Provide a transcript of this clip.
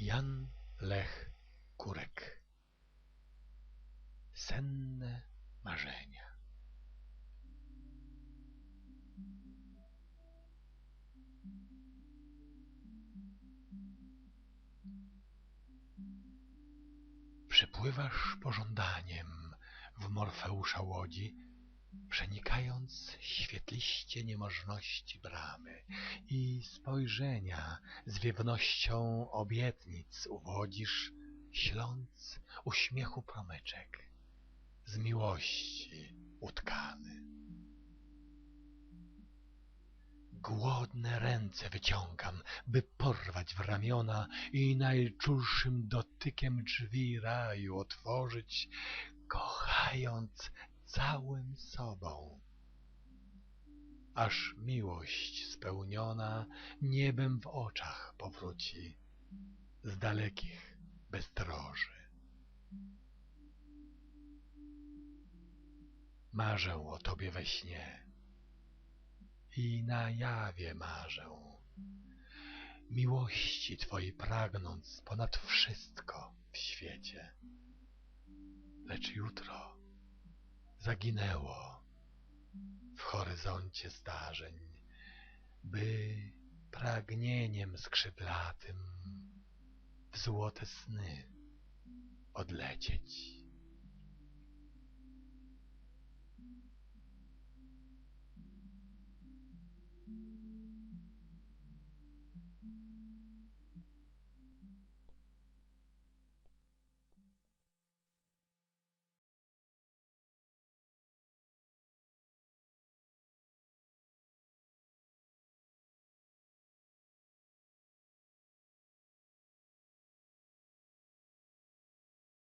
Jan Lech Kurek. Senne marzenia. Przypływasz pożądaniem w Morfeusza łodzi, przenikając świetliście niemożności bramy i spojrzenia zwiewnością obietnic uwodzisz, śląc uśmiechu promyczek, z miłości utkany. Głodne ręce wyciągam, by porwać w ramiona i najczulszym dotykiem drzwi raju otworzyć, kochając całym sobą. Aż miłość spełniona niebem w oczach powróci z dalekich bezdroży. Marzę o Tobie we śnie i na jawie marzę, miłości Twojej pragnąc ponad wszystko w świecie. Lecz jutro zaginęło horyzoncie zdarzeń, by pragnieniem skrzydlatym w złote sny odlecieć.